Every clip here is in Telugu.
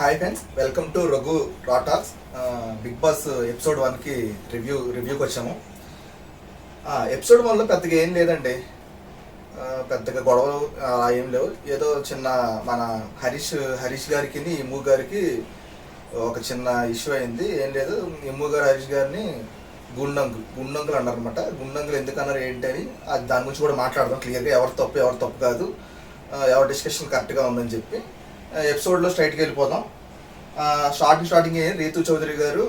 Hi friends welcome to Raghu రాటాక్స్ Bigg Boss episode వన్కి రివ్యూ రివ్యూకి వచ్చాము. ఎపిసోడ్ వన్లో పెద్దగా ఏం లేదండి. పెద్దగా గొడవలు అలా ఏం లేవు. ఏదో చిన్న మన హరీష్ హరీష్ గారికి ఇమ్ము గారికి ఒక చిన్న ఇష్యూ అయింది. ఏం లేదు ఇమ్ము గారు హరీష్ గారిని గుండంగులు గుండంగులు అన్నారనమాట గుండంగులు ఎందుకు అన్నారు ఏంటి అని దాని గురించి కూడా మాట్లాడదాం. క్లియర్గా ఎవరు తప్పు ఎవరు తప్పు కాదు. ఎవరి డిస్కషన్ కరెక్ట్గా ఉందని చెప్పి. ఎపిసోడ్లో స్ట్రైట్కి వెళ్ళిపోదాం. స్టార్టింగ్ స్టార్టింగ్ రీతు చౌదరి గారు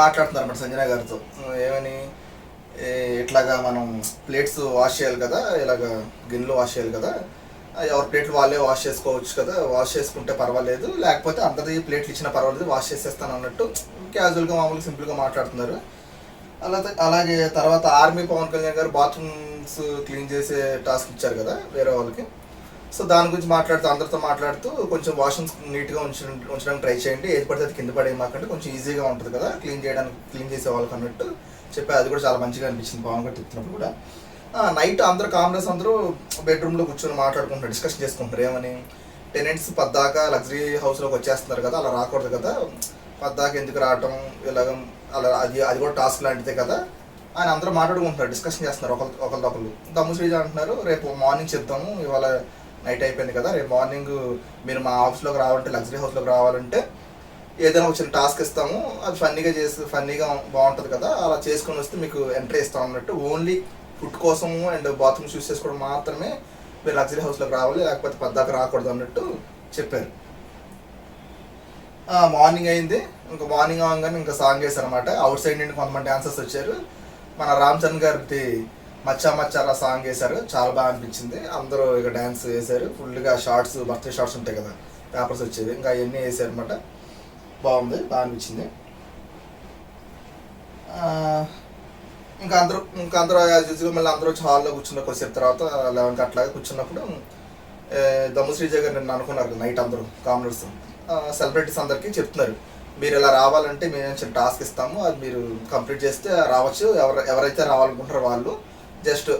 మాట్లాడుతున్నారు అనమాట సంజన గారితో. ఏమని? ఇట్లాగా మనం ప్లేట్స్ వాష్ చేయాలి కదా ఇలాగ గిన్నెలు వాష్ చేయాలి కదా ఎవరి ప్లేట్లు వాళ్ళే వాష్ చేసుకోవచ్చు కదా వాష్ చేసుకుంటే పర్వాలేదు లేకపోతే అందరి ప్లేట్లు ఇచ్చినా పర్వాలేదు వాష్ చేసేస్తాను అన్నట్టు క్యాజువల్గా మామూలుగా సింపుల్గా మాట్లాడుతున్నారు. అలా అలాగే తర్వాత ఆర్మీ పవన్ కళ్యాణ్ గారు బాత్రూమ్స్ క్లీన్ చేసే టాస్క్ ఇచ్చారు కదా వేరే వాళ్ళకి. సో దాని గురించి మాట్లాడుతూ అందరితో మాట్లాడుతూ కొంచెం వాష్రూమ్స్ నీట్గా ఉంచ ఉంచడానికి ట్రై చేయండి. ఏది పడితే అది కింద పడే మాకంటే కొంచెం ఈజీగా ఉంటుంది కదా. క్లీన్ చేయడానికి క్లీన్ చేసే వాళ్ళకి అన్నట్టు చెప్పి అది కూడా చాలా మంచిగా అనిపించింది. పవన్ గారు చెప్తున్నప్పుడు కూడా. నైట్ అందరూ కాంగ్రెస్ అందరూ బెడ్రూమ్లో కూర్చొని మాట్లాడుకుంటున్నారు డిస్కషన్ చేసుకుంటారు ఏమని? టెనెంట్స్ పద్దాకా లగ్జరీ హౌస్లోకి వచ్చేస్తున్నారు కదా అలా రాకూడదు కదా. పద్దాకా ఎందుకు రావటం? ఇలాగ అలా అది అది కూడా టాస్క్ లాంటిదే కదా. ఆయన అందరూ మాట్లాడుకుంటున్నారు డిస్కషన్ చేస్తున్నారు ఒకరి ఒకరిదొకరు దమ్ము శ్రీజ అంటున్నారు రేపు మార్నింగ్ చెప్తాము ఇవాళ నైట్ అయిపోయింది కదా రేపు మార్నింగ్ మీరు మా ఆఫీస్లోకి రావాలంటే లగ్జరీ హౌస్లోకి రావాలంటే ఏదైనా ఒక చిన్న టాస్క్ ఇస్తాము అది ఫన్నీగా చేసి ఫన్నీగా బాగుంటుంది కదా అలా చేసుకొని వస్తే మీకు ఎంట్రీ ఇస్తాం అన్నట్టు. ఓన్లీ ఫుడ్ కోసము అండ్ బాత్రూమ్స్ యూస్ చేసుకోవడం మాత్రమే మీరు లగ్జరీ హౌస్లోకి రావాలి లేకపోతే పద్దాక రాకూడదు అన్నట్టు చెప్పారు. మార్నింగ్ అయింది. ఇంకా మార్నింగ్ అవగానే ఇంకా సాంగ్ వేశారనమాట అవుట్ సైడ్ నుండి కొంతమంది డాన్సర్స్ వచ్చారు. మన రామ్ చరణ్ గారి మచ్చా అలా సాంగ్ వేశారు. చాలా బాగా అనిపించింది. అందరూ ఇక డ్యాన్స్ వేశారు. ఫుల్గా షార్ట్స్ బర్త్డే షార్ట్స్ ఉంటాయి కదా. పేపర్స్ వచ్చేవి. ఇంకా అవన్నీ వేసారు అనమాట బాగుంది. బాగా అనిపించింది. ఇంకా అందరూ ఇంకా అందరూ మళ్ళీ అందరూ వచ్చి హాల్లో కూర్చున్న కొద్దిసేపు తర్వాత లెవెన్కి అట్లాగే కూర్చున్నప్పుడు దమ్ము శ్రీజ గారు నిన్న అనుకున్నారు నైట్ అందరూ కామ్రేడ్స్ సెలబ్రిటీస్ అందరికీ చెప్తున్నారు. మీరు ఇలా రావాలంటే మేము చిన్న టాస్క్ ఇస్తాము. అది మీరు కంప్లీట్ చేస్తే రావచ్చు. ఎవరు ఎవరైతే రావాలనుకుంటారో వాళ్ళు జస్ట్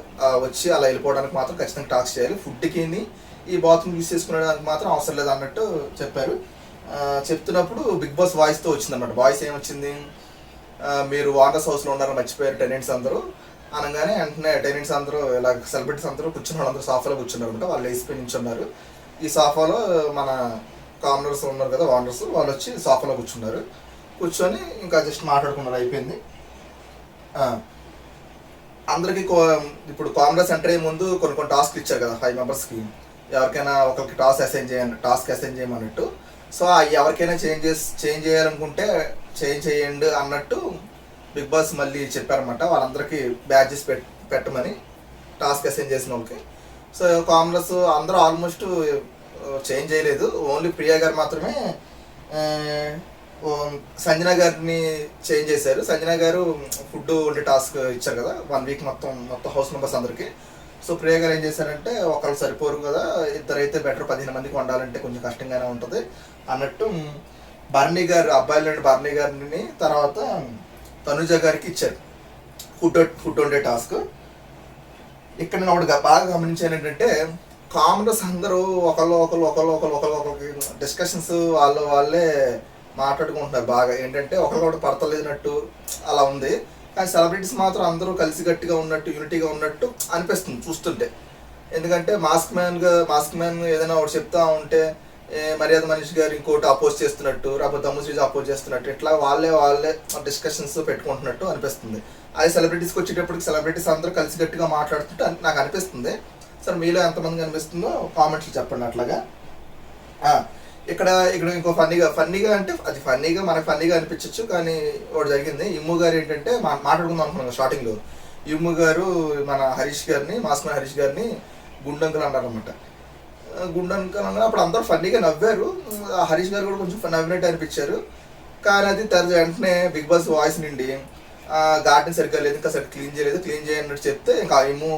వచ్చి అలా వెళ్ళిపోవడానికి మాత్రం ఖచ్చితంగా టాక్స్ చేయాలి. ఫుడ్కి ఈ బాత్రూమ్ యూస్ చేసుకునేదానికి మాత్రం అవసరం లేదు అన్నట్టు చెప్పారు. చెప్తున్నప్పుడు బిగ్ బాస్ వాయిస్తో వచ్చిందన్నమాట. వాయిస్ ఏమొచ్చింది? మీరు వాటర్స్ హౌస్లో ఉన్నారని మర్చిపోయారు టెనెంట్స్ అందరూ. అనగానే వెంటనే టెనెంట్స్ అందరూ ఇలా సెలబ్రిటీస్ అందరూ కూర్చున్న వాళ్ళందరూ సాఫాలో కూర్చున్నారు అనమాట వాళ్ళు వేసిపోయి నించున్నారు ఈ సాఫాలో మన కామనర్స్ ఉన్నారు కదా వానర్స్ వాళ్ళు వచ్చి సాఫాలో కూర్చున్నారు. కూర్చొని ఇంకా జస్ట్ మాట్లాడుకున్నారు. అయిపోయింది. అందరికీ ఇప్పుడు కాంగ్రెస్ ఎంటర్ అయ్యే ముందు కొన్ని కొన్ని టాస్క్ ఇచ్చారు కదా ఫైవ్ మెంబర్స్కి. ఎవరికైనా ఒకరికి టాస్క్ అసైన్ చేయండి టాస్క్ అసైన్ చేయమన్నట్టు. సో ఎవరికైనా చేంజ్ చేసి చేంజ్ చేయాలనుకుంటే చేంజ్ చేయండి అన్నట్టు బిగ్ బాస్ మళ్ళీ చెప్పారన్నమాట. వాళ్ళందరికీ బ్యాచెస్ పెట్ పెట్టమని టాస్క్ అసైన్ చేసిన వాళ్ళకి. సో కాంగ్రెస్ అందరూ ఆల్మోస్ట్ చేంజ్ చేయలేదు. ఓన్లీ ప్రియా గారు మాత్రమే Um, సంజన గారిని చేంజ్ చేశారు. సంజన గారు ఫుడ్ ఉండే టాస్క్ ఇచ్చారు కదా వన్ వీక్ మొత్తం మొత్తం హౌస్ మెంబర్స్ అందరికి. సో ప్రియ గారు ఏం చేశారంటే ఒకళ్ళు సరిపోరు కదా ఇద్దరైతే బెటర్ పదిహేను మందికి వండాలంటే కొంచెం కష్టంగానే ఉంటుంది అన్నట్టు బర్నీ గారు అబ్బాయిలు బర్నీ గారిని తర్వాత తనుజ గారికి ఇచ్చారు. ఫుడ్ ఫుడ్ వండే టాస్క్. ఇక్కడ నేను ఒకటి బాగా గమనించాను ఏంటంటే కామనర్స్ అందరూ ఒకళ్ళు ఒకళ్ళు ఒకళ్ళు ఒకళ్ళు ఒకళ్ళు ఒకరికి డిస్కషన్స్ వాళ్ళు వాళ్ళే మాట్లాడుకుంటున్నారు బాగా. ఏంటంటే ఒకరికొకటి పడతలేనట్టు అలా ఉంది. కానీ సెలబ్రిటీస్ మాత్రం అందరూ కలిసి గట్టిగా ఉన్నట్టు యూనిటీగా ఉన్నట్టు అనిపిస్తుంది చూస్తుంటే. ఎందుకంటే మాస్క్ మ్యాన్గా మాస్క్ మ్యాన్ ఏదైనా ఒకటి చెప్తా ఉంటే మర్యాద మనిషి గారు ఇంకోటి అపోజ్ చేస్తున్నట్టు లేకపోతే దమ్ము శ్రీజ అపోజ్ చేస్తున్నట్టు ఇట్లా వాళ్ళే వాళ్ళే డిస్కషన్స్ పెట్టుకుంటున్నట్టు అనిపిస్తుంది. అది సెలబ్రిటీస్కి వచ్చేటప్పటికి సెలబ్రిటీస్ అందరూ కలిసిగట్టిగా మాట్లాడుతుంటే నాకు అనిపిస్తుంది. సరే మీలో ఎంతమంది అనిపిస్తుందో కామెంట్స్ చెప్పండి అట్లాగా. ఇక్కడ ఇక్కడ ఇంకో ఫన్నీగా ఫన్నీగా అంటే అది ఫన్నీగా మనకు ఫన్నీగా అనిపించవచ్చు కానీ ఒకటి జరిగింది. ఇమ్ము గారు ఏంటంటే మాట్లాడుకుందాం అనుకున్నాం స్టార్టింగ్లో. ఇమ్ము గారు మన హరీష్ గారిని మాస్మన్ హరీష్ గారిని గుండంకలు అన్నారనమాట గుండంకలు అన్నారు. అప్పుడు అందరూ ఫన్నీగా నవ్వారు. హరీష్ గారు కూడా కొంచెం నవ్వినట్టు అనిపించారు. కానీ అది తర్వాత వెంటనే బిగ్ బాస్ వాయిస్ నుండి గార్డెన్ సరిగ్గా లేదు ఇంకా సరిగ్గా క్లీన్ చేయలేదు. క్లీన్ చేయన్నట్టు చెప్తే ఇంకా ఇమ్ము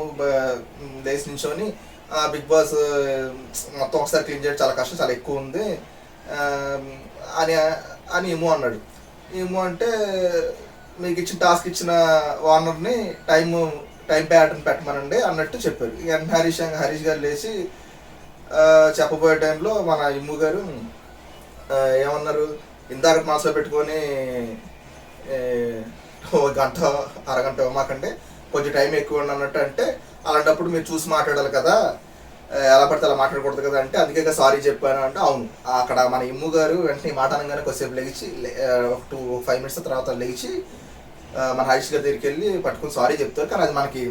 లేచి నించొని బిగ్ బాస్ మొత్తం ఒకసారి క్లీన్ చేయడం చాలా కష్టం చాలా ఎక్కువ ఉంది. అని అని ఇమ్ము అన్నాడు. ఇమ్ము అంటే మీకు ఇచ్చిన టాస్క్ ఇచ్చిన ఓనర్ని టైం టైం ప్యాటర్న్ పెట్టమనండి అన్నట్టు చెప్పారు. ఇక హరీష్ హరీష్ గారు లేచి చెప్పబోయే టైంలో మన ఇమ్ము గారు ఏమన్నారు? ఇందాక మనసులో పెట్టుకొని గంట అరగంట ఇవ్వమాకండి కొంచెం టైం ఎక్కువ ఉండి అన్నట్టు అంటే అలాంటప్పుడు మీరు చూసి మాట్లాడాలి కదా. ఎలా పడితే అలా మాట్లాడకూడదు కదా అంటే అందుకే సారీ చెప్పాను అంటే అవును. అక్కడ మన ఇమ్ము గారు వెంటనే మాట అనగానే కొద్దిసేపు లెగిచి ఒక టూ ఫైవ్ మినిట్స్ తర్వాత లెగిచి మన హరీష్ గారి దగ్గరికి వెళ్ళి పట్టుకుని సారీ చెప్తారు. కానీ అది మనకి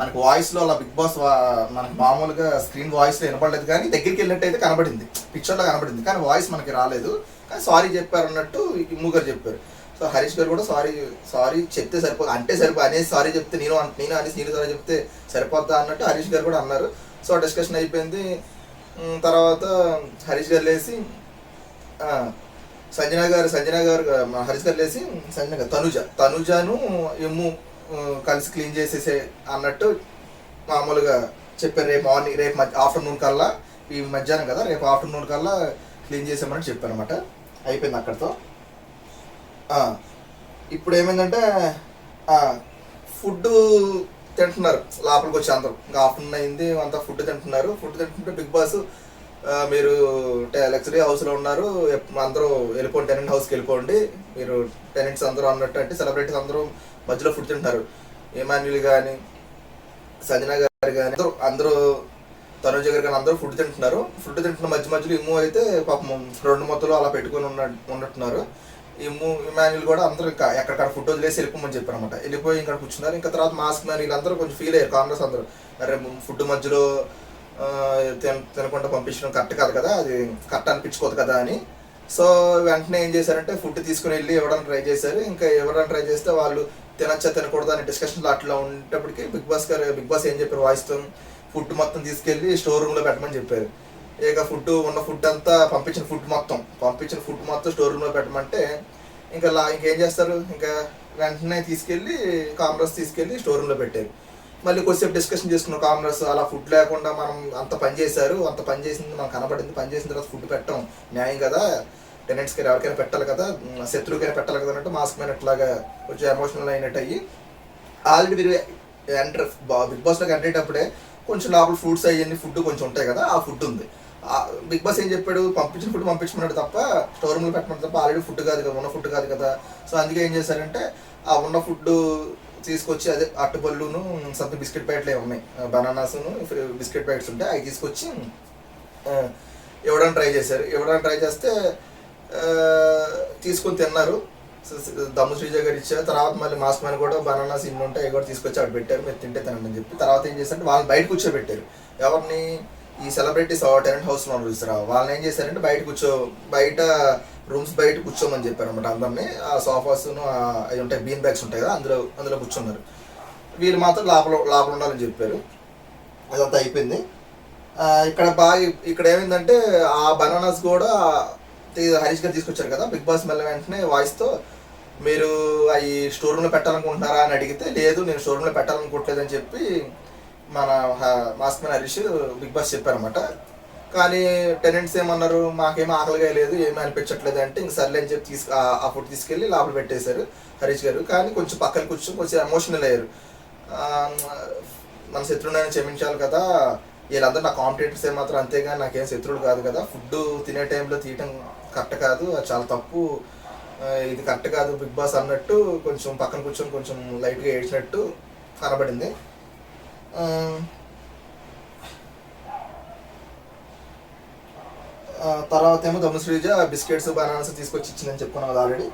మనకి వాయిస్లో అలా బిగ్ బాస్ మనకు మనకి మామూలుగా స్క్రీన్ వాయిస్లో వినపడలేదు కానీ దగ్గరికి వెళ్ళినట్టయితే కనబడింది. పిక్చర్లో కనబడింది. కానీ వాయిస్ మనకి రాలేదు. కానీ సారీ చెప్పారు అన్నట్టు ఇమ్ము గారు చెప్పారు. సో హరీష్ గారు కూడా సారీ సారీ చెప్తే సరిపోదు అంటే సరిపో అనేసి సారీ చెప్తే నేను నేను అనేసి నేను సారీ చెప్తే సరిపోద్దా అన్నట్టు హరీష్ గారు కూడా అన్నారు. సో డిస్కషన్ అయిపోయింది. తర్వాత హరీష్ గారు లేచి సంజన గారు సంజన గారు హరీష్ గారు లేచి సంజన గారు తనుజ తనుజను ఎమ్ము కలిసి క్లీన్ చేసేసే అన్నట్టు మామూలుగా చెప్పారు. రేపు మార్నింగ్ రేపు మధ్య ఆఫ్టర్నూన్ కల్లా ఈ మధ్యాహ్నం కదా రేపు ఆఫ్టర్నూన్ కల్లా క్లీన్ చేసామని చెప్పారు అనమాట అయిపోయింది అక్కడితో. ఇప్పుడు ఏమైందంటే ఫుడ్ తింటున్నారు. లోపలికి వచ్చి అందరూ. ఇంకా ఆఫ్టర్నూన్ అయింది అంతా ఫుడ్ తింటున్నారు. ఫుడ్ తింటుంటే బిగ్ బాస్ మీరు లగ్జరీ హౌస్లో ఉన్నారు. అందరూ వెళ్ళిపోండి టెనెంట్ హౌస్కి వెళ్ళిపోండి. మీరు టెనెంట్స్ అందరూ అన్నట్టు అంటే సెలబ్రిటీస్ అందరూ మధ్యలో ఫుడ్ తింటున్నారు ఏమాన్యుల్ కానీ సంజన గారు కానీ అందరూ అందరూ తనుజ గారు కానీ అందరూ ఫుడ్ తింటున్నారు. ఫుడ్ తింటున్న మధ్య మధ్యలో ఇమ్ము అయితే పాపం రెండు మొత్తలు అలా పెట్టుకొని ఉన్న ఉన్నట్టున్నారు. ఇమ్ము ఇమాన్యుల్ కూడా అందరూ ఇంకా ఎక్కడిక్కడ ఫుడ్ వదిలేసి వెళ్ళిపోమని చెప్పారు అనమాట వెళ్ళిపోయి ఇక్కడ కూర్చున్నారు. ఇంకా తర్వాత మాస్క్ మ్యాన్ వీళ్ళందరూ కొంచెం ఫీల్ అయ్యారు. కాంగ్రెస్ అందరూ. అరే ఫుడ్ మధ్యలో తిన తినకుండా పంపించడం కరెక్ట్ కాదు కదా అది కరెక్ట్ అనిపించుకోదు కదా అని. సో వెంటనే ఏం చేశారంటే ఫుడ్ తీసుకుని వెళ్ళి ఇవ్వడానికి ట్రై చేశారు. ఇంకా ఇవ్వడానికి ట్రై చేస్తే వాళ్ళు తినచ్చా తినకూడదు అనే డిస్కషన్లో అట్లా ఉండేటప్పటికి బిగ్ బాస్ గారు బిగ్ బాస్ ఏం చెప్పారు వాయిస్తో? ఫుడ్ మొత్తం తీసుకెళ్ళి స్టోర్ రూమ్లో పెట్టమని చెప్పారు. ఇక ఫుడ్ ఉన్న ఫుడ్ అంతా పంపించిన ఫుడ్ మొత్తం. పంపించిన ఫుడ్ మొత్తం స్టోర్ రూమ్లో పెట్టమంటే ఇంకా లా ఇంకేం చేస్తారు? ఇంకా వెంటనే తీసుకెళ్ళి కామర్స్ తీసుకెళ్ళి స్టోర్ రూమ్లో పెట్టారు మళ్ళీ కొద్దిసేపు డిస్కషన్ చేసుకున్నాం కామర్స్ అలా ఫుడ్ లేకుండా మనం అంత పని చేశారు. అంత పని చేసింది మనం కనబడింది. పని చేసిన తర్వాత ఫుడ్ పెట్టడం న్యాయం కదా? టెనెంట్స్కి ఎవరికైనా పెట్టాలి కదా? శత్రువుకైనా పెట్టాలి కదా అంటే మాస్క్ మ్యాన్ అట్లాగా కొంచెం ఎమోషనల్ అయినట్టు అయ్యి ఆల్రెడీ మీరు ఎంటర్ బిగ్ బాస్లోకి ఎంటర్ అయ్యేటప్పుడే కొంచెం లోపల ఫ్రూట్స్ అవన్నీ ఫుడ్ కొంచెం ఉంటాయి కదా ఆ ఫుడ్ ఉంది. బిగ్ బాస్ ఏం చెప్పాడు? పంపించిన ఫుడ్ పంపించమన్నాడు తప్ప స్టోర్ రూమ్లో పెట్టమన్నాడు తప్ప ఆల్రెడీ ఫుడ్ కాదు కదా ఉన్న ఫుడ్ కాదు కదా. సో అందుకే ఏం చేశారంటే ఆ ఉన్న ఫుడ్ తీసుకొచ్చి అదే అట్టుపళ్ళును సంథింగ్ బిస్కెట్ ప్యాకెట్లు ఏమి ఉన్నాయి బనానాస్ను బిస్కెట్ ప్యాకెట్స్ ఉంటాయి అవి తీసుకొచ్చి ఇవ్వడానికి ట్రై చేశారు. ఇవ్వడానికి ట్రై చేస్తే తీసుకొని తిన్నారు. దమ్ము శ్రీజ గారు ఇచ్చారు. తర్వాత మళ్ళీ మాస్ మ్యాన్ కూడా బనానాస్ ఇన్ని ఉంటాయి అవి కూడా తీసుకొచ్చి అక్కడ పెట్టారు. మీరు తింటే తినండి అని చెప్పి. తర్వాత ఏం చేశారంటే వాళ్ళని బయట కూర్చోబెట్టారు. ఎవరిని ఈ సెలబ్రిటీస్ టెనెంట్ హౌస్లో చూసారా వాళ్ళని ఏం చేశారంటే బయట కూర్చో బయట రూమ్స్ బయట కూర్చోమని చెప్పారు అనమాట అందరినీ. ఆ సోఫాస్ అవి ఉంటాయి బీన్ బ్యాగ్స్ ఉంటాయి కదా అందులో అందులో కూర్చున్నారు. వీళ్ళు మాత్రం లోపల లోపల ఉండాలని చెప్పారు. అదంతా అయిపోయింది. ఇక్కడ బాగా ఇక్కడ ఏమైందంటే ఆ బనానాస్ కూడా హరీష్ గారు తీసుకొచ్చారు కదా బిగ్ బాస్ మళ్ళీ వెంటనే వాయిస్తో మీరు అవి స్టోర్ రూమ్లో పెట్టాలనుకుంటున్నారా? అని అడిగితే లేదు నేను స్టోర్ రూమ్లో పెట్టాలనుకోవట్లేదని చెప్పి మన హ- mask man Harish big boss చెప్పారనమాట కానీ టెనెంట్స్ ఏమన్నారు? మాకేం ఆకలిగా లేదు ఏమీ అనిపించట్లేదు అంటే ఇంక సర్లే అని చెప్పి తీసుకు ఆ- ఫుడ్ తీసుకెళ్ళి లోపల పెట్టేశారు హరీష్ గారు. కానీ కొంచెం పక్కన కూర్చొని కొంచెం ఎమోషనల్ అయ్యారు. మన శత్రువునైనా క్షమించాలి కదా. వీళ్ళందరూ నా కాంపిటేటర్స్ ఏమాత్రం మాత్రం అంతేగా నాకేం శత్రువులు కాదు కదా. ఫుడ్ తినే టైంలో తీయటం కరెక్ట్ కాదు అది చాలా తప్పు. ఇది కరెక్ట్ కాదు బిగ్ బాస్ అన్నట్టు కొంచెం పక్కన కూర్చొని కొంచెం లైట్గా ఏడ్చినట్టు కనబడింది. తర్వాత ఏమో దమ్ము శ్రీజ బిస్కెట్స్ బనానాస్ తీసుకొచ్చి ఇచ్చిందని చెప్పుకున్నాం కదా ఆల్రెడీ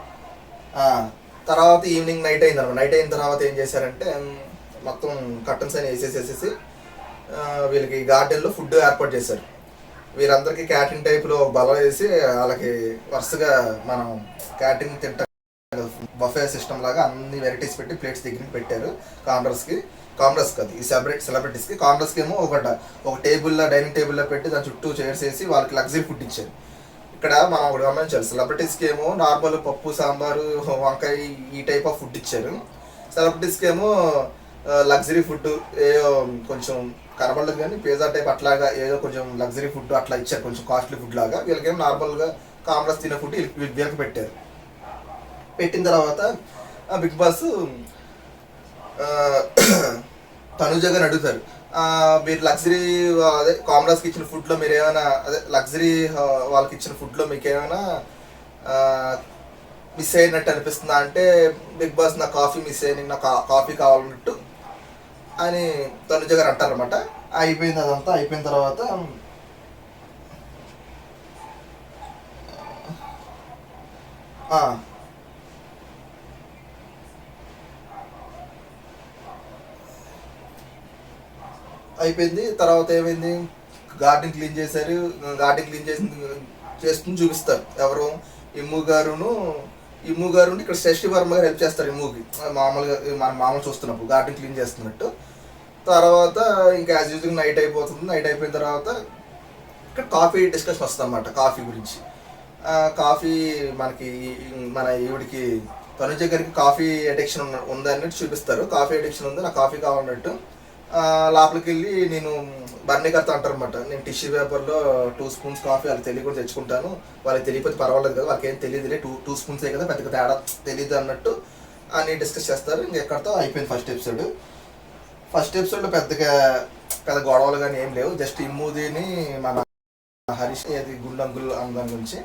తర్వాత ఈవినింగ్ నైట్ అయింది అనమాట నైట్ అయిన తర్వాత ఏం చేశారంటే మొత్తం కర్టన్స్ అని వేసేసేసేసి వీళ్ళకి గార్డెన్లో ఫుడ్ ఏర్పాటు చేశారు. వీరందరికీ క్యాటరింగ్ టైప్లో బల వేసి వాళ్ళకి వరుసగా మనం క్యాటరింగ్ తింటాం బఫే సిస్టమ్ లాగా అన్ని వెరైటీస్ పెట్టి ప్లేట్స్ దగ్గరికి పెట్టారు కాండర్స్కి కాంగ్రెస్కి అది ఈ సెలబ్రిటీ సెలబ్రిటీస్కి కామరస్కి ఏమో ఒక ఒక టేబుల్లో డైనింగ్ టేబుల్లో పెట్టి దాని చుట్టూ చైర్స్ వేసి వాళ్ళకి లగ్జరీ ఫుడ్ ఇచ్చారు ఇక్కడ మనం ఒకటి గమనించాలి. సెలబ్రిటీస్కి ఏమో నార్మల్ పప్పు సాంబారు వంకాయ ఈ టైప్ ఆఫ్ ఫుడ్ ఇచ్చారు. సెలబ్రిటీస్కి ఏమో లగ్జరీ ఫుడ్ ఏదో కొంచెం కనబడలేదు కానీ పిజ్జా టైప్ అట్లాగా ఏదో కొంచెం లగ్జరీ ఫుడ్ అట్లా ఇచ్చారు. కొంచెం కాస్ట్లీ ఫుడ్ లాగా. వీళ్ళకేమో నార్మల్గా కామరస్ తినే ఫుడ్ వీళ్ళకి పెట్టారు. పెట్టిన తర్వాత ఆ బిగ్ బాస్ తనుజగన్ అడుగుతారు. మీరు లగ్జరీ అదే కామ్రాస్కి ఇచ్చిన ఫుడ్లో మీరు ఏమైనా అదే లగ్జరీ వాళ్ళకి ఇచ్చిన ఫుడ్లో మీకు ఏమైనా మిస్ అయినట్టు అనిపిస్తుందా? అంటే బిగ్ బాస్ నా కాఫీ మిస్ అయ్యి నాకు కాఫీ కావాలన్నట్టు అని తనుజ గారు అంటారనమాట అయిపోయింది అదంతా అయిపోయిన తర్వాత ఆ, అయిపోయింది. తర్వాత ఏమైంది? గార్డెన్ క్లీన్ చేశారు. గార్డెన్ క్లీన్ చేసి చేస్తుంది చూపిస్తారు. ఎవరు? ఇమ్ము గారును ఇమ్ము గారు ఇక్కడ శశి వర్మ గారు హెల్ప్ చేస్తారు ఇమ్ముకి. మామూలుగా మన మామూలు చూస్తున్నప్పుడు గార్డెన్ క్లీన్ చేస్తున్నట్టు. తర్వాత ఇంకా యాజ్ యూజువల్ నైట్ అయిపోతుంది. నైట్ అయిపోయిన తర్వాత ఇక్కడ కాఫీ డిస్కషన్ వస్తుంది అన్నమాట కాఫీ గురించి. కాఫీ మనకి మన ఈవిడికి తనుజ గారికి కాఫీ అడిక్షన్ ఉందన్నట్టు చూపిస్తారు. కాఫీ అడిక్షన్ ఉంది. నాకు కాఫీ కావాలన్నట్టు. లోపలికి వెళ్ళి నేను బర్నీ కర్త అంటారనమాట నేను టిష్యూ పేపర్లో టూ స్పూన్స్ కాఫీ వాళ్ళకి తెలియకుండా తెచ్చుకుంటాను. వాళ్ళకి తెలియకపోతే పర్వాలేదు కదా వాళ్ళకి ఏం తెలియదులే టూ టూ స్పూన్సే కదా పెద్దగా తేడా తెలియదు అన్నట్టు అని డిస్కస్ చేస్తారు. ఇంక ఎక్కడితో అయిపోయింది ఫస్ట్ ఎపిసోడ్ ఫస్ట్ ఎపిసోడ్లో పెద్దగా పెద్ద గొడవలు కానీ ఏం లేవు. జస్ట్ ఇమ్ముదిని మన హరీష్ అది గుండంకుల్ అందం గురించి.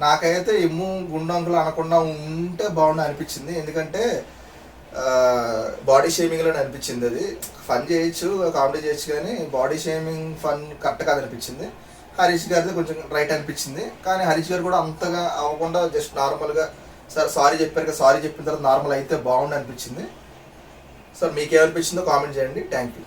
నాకైతే ఇమ్ము గుండంగులు అనకుండా ఉంటే బాగుండు అనిపించింది. ఎందుకంటే బాడీ షేమింగ్లోనే అనిపించింది అది. ఫన్ చేయొచ్చు కామెడీ చేయొచ్చు కానీ బాడీ షేమింగ్ ఫన్ కరెక్ట్ కాదు అనిపించింది. హరీష్ గారిది కొంచెం రైట్ అనిపించింది. కానీ హరీష్ గారు కూడా అంతగా అవ్వకుండా జస్ట్ నార్మల్గా సార్ సారీ చెప్పారు కదా సారీ చెప్పిన తర్వాత నార్మల్ అయితే బాగుండు అనిపించింది. సార్ మీకు ఏమనిపించిందో కామెంట్ చేయండి. Thank you